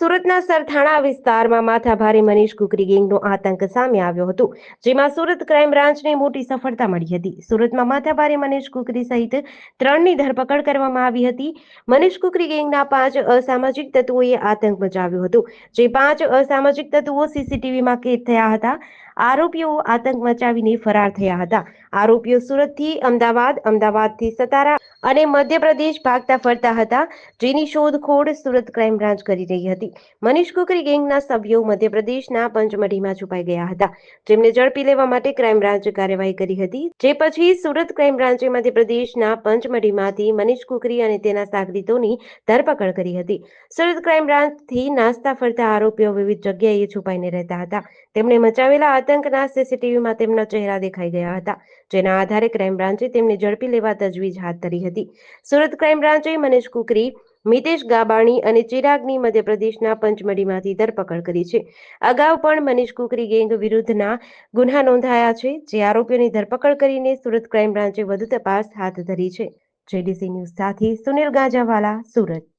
સુરતના સરથાણા વિસ્તારમાં માથાભારે મનીષ કુકરી ગેંગનો આતંક સામે આવ્યો હતો, જેમાં સુરત ક્રાઇમ બ્રાન્ચને મોટી સફળતા મળી હતી. સુરતમાં માથાભારે મનીષ કુકરી સહિત ત્રણની ધરપકડ કરવામાં આવી હતી. મનીષ કુકરી ગેંગના પાંચ અસામાજિક તત્વોએ આતંક મચાવ્યો હતો, જે પાંચ અસામાજિક તત્વો સીસીટીવીમાં કેદ થયા હતા. આરોપીઓ આતંક મચાવીને ફરાર થયા હતા. આરોપીઓ સુરતથી અમદાવાદ, અમદાવાદથી સતારા અને મધ્યપ્રદેશ ભાગતા ફરતા હતા, જેની શોધખોળ સુરત ક્રાઇમ બ્રાન્ચ કરી રહી હતી. મનીષ કુકરી ગેંગના સભ્યો મધ્યપ્રદેશના પંચમઢીમાં છુપાઈ ગયા હતા. જેમને ઝડપી લેવા માટે ક્રાઇમ બ્રાન્ચે કાર્યવાહી કરી હતી. જે પછી સુરત ક્રાઇમ બ્રાન્ચે મધ્યપ્રદેશના પંચમઢીમાંથી મનીષ કુકરી અને તેના સાગરીતોની ધરપકડ કરી હતી. સુરત ક્રાઇમ બ્રાન્ચથી નાસ્તા ફરતા આરોપીઓ વિવિધ જગ્યાએ છુપાઈને રહેતા હતા. તેમણે મચાવેલા આતંકના સીસીટીવીમાં તેમના ચહેરા દેખાઈ ગયા હતા, જેના આધારે ક્રાઇમ બ્રાન્ચે તેમને ઝડપી લેવા તજવીજ હાથ ધરી હતી. સુરત ક્રાઇમ બ્રાન્ચે મનીષ કુકરી, મિતેશ ગાબાણી અને ચિરાગની મધ્યપ્રદેશના પંચમઢીમાંથી ધરપકડ કરી છે. અગાઉ પણ મનીષ કુકરી ગેંગ વિરુદ્ધના ગુન્હા નોંધાયા છે, જે આરોપીઓની ધરપકડ કરીને સુરત ક્રાઇમ બ્રાન્ચે વધુ તપાસ હાથ ધરી છે. જેડીસી ન્યૂઝ સાથે સુનિલ ગાંજાવાલા, સુરત.